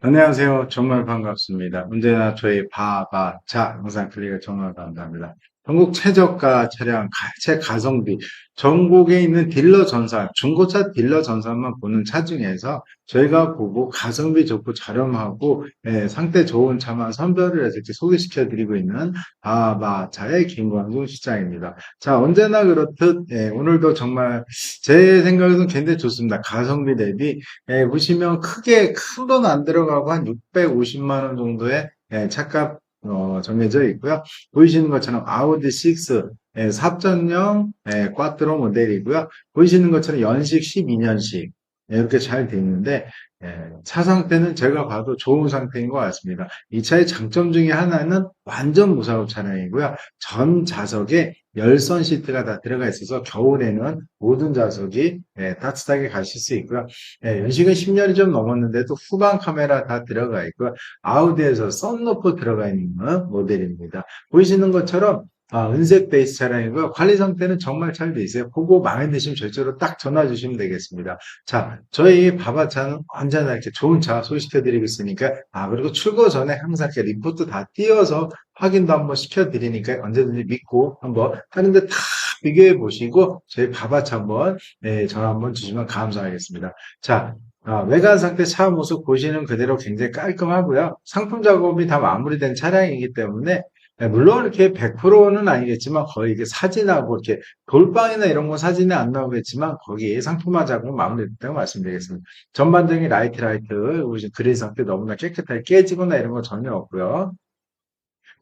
안녕하세요. 정말 반갑습니다. 언제나 저희 바 바 자 영상 클릭을 정말 감사합니다. 전국 최저가 차량, 가- 최가성비, 전국에 있는 딜러 전산, 중고차 딜러 전산만 보는 차 중에서 저희가 보고 가성비 좋고 저렴하고 예, 상태 좋은 차만 선별을 해서 이렇게 소개시켜 드리고 있는 바바자의 김광중 시장입니다. 자, 언제나 그렇듯 예, 오늘도 정말 제 생각에는 굉장히 좋습니다. 가성비 대비 예, 보시면 크게 큰 돈 안 들어가고 한 650만 원 정도의 예, 차값 어, 정해져 있고요. 보이시는 것처럼 아우디 6 예, 4.0 예, 꽈트로 모델이고요. 보이시는 것처럼 연식 12년식 이렇게 잘 돼 있는데 예, 차 상태는 제가 봐도 좋은 상태인 것 같습니다. 이 차의 장점 중에 하나는 완전 무사고 차량이고요. 전 좌석에 열선 시트가 다 들어가 있어서 겨울에는 모든 좌석이 예, 따뜻하게 가실 수 있고요. 예, 연식은 10년이 좀 넘었는데도 후방 카메라 다 들어가 있고요. 아우디에서 썬루프 들어가 있는 모델입니다. 보이시는 것처럼 아, 은색 베이스 차량이고요. 관리 상태는 정말 잘 돼 있어요. 보고 마음에 드시면 저쪽으로 딱 전화 주시면 되겠습니다. 자, 저희 바바차는 언제나 이렇게 좋은 차 소개시켜 드리고 있으니까 아, 그리고 출고 전에 항상 이렇게 리포트 다 띄어서 확인도 한번 시켜 드리니까 언제든지 믿고 한번 하는데 다 비교해 보시고 저희 바바차 한번 네, 전화 한번 주시면 감사하겠습니다. 자, 아, 외관 상태 차 모습 보시는 그대로 굉장히 깔끔하고요. 상품 작업이 다 마무리된 차량이기 때문에 네, 물론 이렇게 100%는 아니겠지만 거의 이게 사진하고 이렇게 돌방이나 이런 거 사진에 안 나오겠지만 거기에 상품화 작업 마무리됐다고 말씀드리겠습니다. 전반적인 라이트 라이트 보시는 그릴 상태 너무나 깨끗하게 깨지거나 이런 거 전혀 없고요.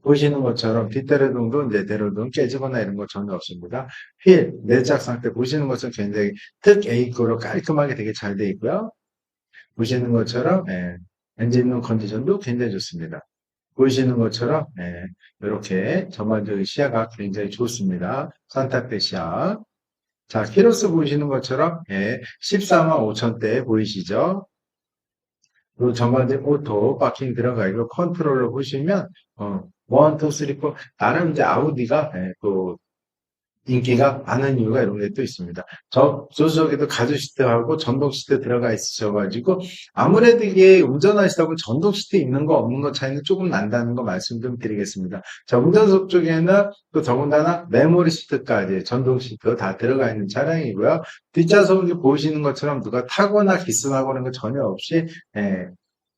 보시는 것처럼 뒷대로등도 이제 대로등 깨지거나 이런 거 전혀 없습니다. 휠 내장 상태 보시는 것은 굉장히 특 A급으로 깔끔하게 되게 잘 돼 있고요. 보시는 것처럼 예, 엔진룸 컨디션도 굉장히 좋습니다. 보시는 것처럼 예, 이렇게 전반적인 시야가 굉장히 좋습니다. 산타페 시야. 자, 키로수 보시는 것처럼 예, 14만 5천대 보이시죠? 그리고 전반적인 오토 파킹 들어가 있고 컨트롤러 보시면 어, 1, 2, 3, 4 나름 이제 아우디가 예, 또 인기가 많은 이유가 이런 게 또 있습니다. 저, 조수석에도 가죽 시트하고 전동 시트 들어가 있으셔가지고, 아무래도 이게 운전하시다 보면 전동 시트 있는 거 없는 거 차이는 조금 난다는 거 말씀 좀 드리겠습니다. 자, 운전석 쪽에는 또 더군다나 메모리 시트까지 전동 시트 다 들어가 있는 차량이고요. 뒷좌석이 보시는 것처럼 누가 타거나 기스나고 하는 거 전혀 없이, 예,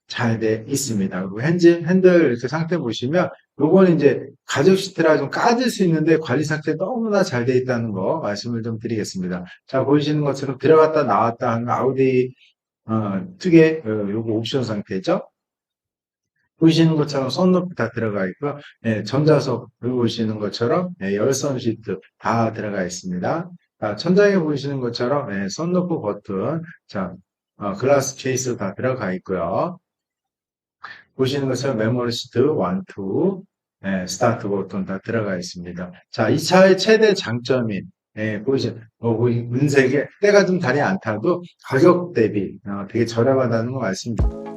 잘 돼 있습니다. 그리고 핸들, 핸들 이렇게 상태 보시면 요거는 이제 가죽 시트라 좀 까질 수 있는데 관리 상태 너무나 잘 돼 있다는 거 말씀을 좀 드리겠습니다. 자, 보이시는 것처럼 들어갔다 나왔다 하는 아우디, 어, 특유의, 어, 요거 옵션 상태죠. 보이시는 것처럼 썬루프 다 들어가 있고요. 예, 전자석 보시는 것처럼 예, 열선 시트 다 들어가 있습니다. 자, 천장에 보이시는 것처럼 예, 썬루프 버튼, 자, 어, 글라스 케이스 다 들어가 있고요. 보시는 것처럼 메모리 시트 1, 2, 예, 스타트 버튼 다 들어가 있습니다. 자, 이 차의 최대 장점인 예, 보이시, 어, 은색에 때가 좀 달이 안 타도 가격 대비 어, 되게 저렴하다는 거 말씀드립니다.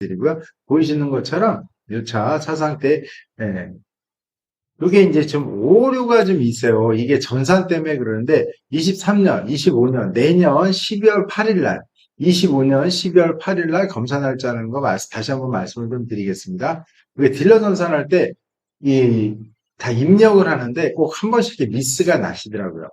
드리고요. 보이시는 것처럼 이 차, 차 상태, 예. 이게 이제 좀 오류가 좀 있어요. 이게 전산 때문에 그러는데 23년, 25년, 내년 12월 8일 날, 25년 12월 8일 날 검사 날짜는 거 말- 다시 한번 말씀을 좀 드리겠습니다. 이게 딜러 전산할 때 이 다 입력을 하는데 꼭 한 번씩 미스가 나시더라고요.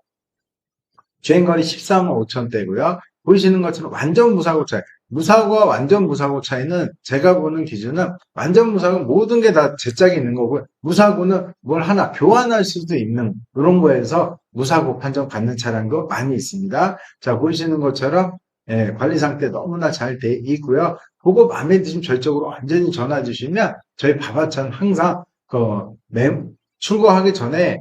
주행거리 14만 5천대고요. 보이시는 것처럼 완전 무사고 차이. 무사고와 완전 무사고 차이는 제가 보는 기준은 완전 무사고는 모든 게 다 제 짝이 있는 거고 무사고는 뭘 하나 교환할 수도 있는 그런 거에서 무사고 판정 받는 차량도 많이 있습니다. 자 보이시는 것처럼 예, 관리 상태 너무나 잘 돼 있고요. 보고 마음에 드시면 저쪽으로 완전히 전화 주시면 저희 바바차는 항상 그 매, 출고하기 전에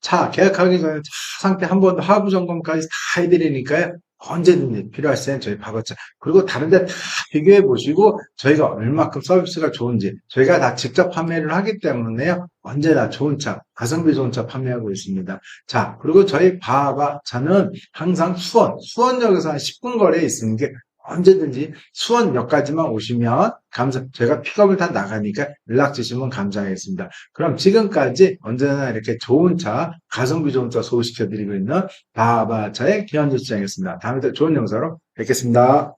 차 계약하기 전에 차 상태 한번더 하부 점검까지 다 해드리니까요. 언제든지 필요할 때는 저희 바바차 그리고 다른데 다 비교해 보시고 저희가 얼마큼 서비스가 좋은지 저희가 다 직접 판매를 하기 때문에요. 언제나 좋은 차, 가성비 좋은 차 판매하고 있습니다. 자, 그리고 저희 바바차는 항상 수원, 수원역에서 한 10분 거리에 있는 게 언제든지 수원역까지만 오시면 감사, 제가 픽업을 다 나가니까 연락 주시면 감사하겠습니다. 그럼 지금까지 언제나 이렇게 좋은 차, 가성비 좋은 차 소개시켜드리고 있는 바바차의 김현주 시장이었습니다. 다음에 또 좋은 영상으로 뵙겠습니다.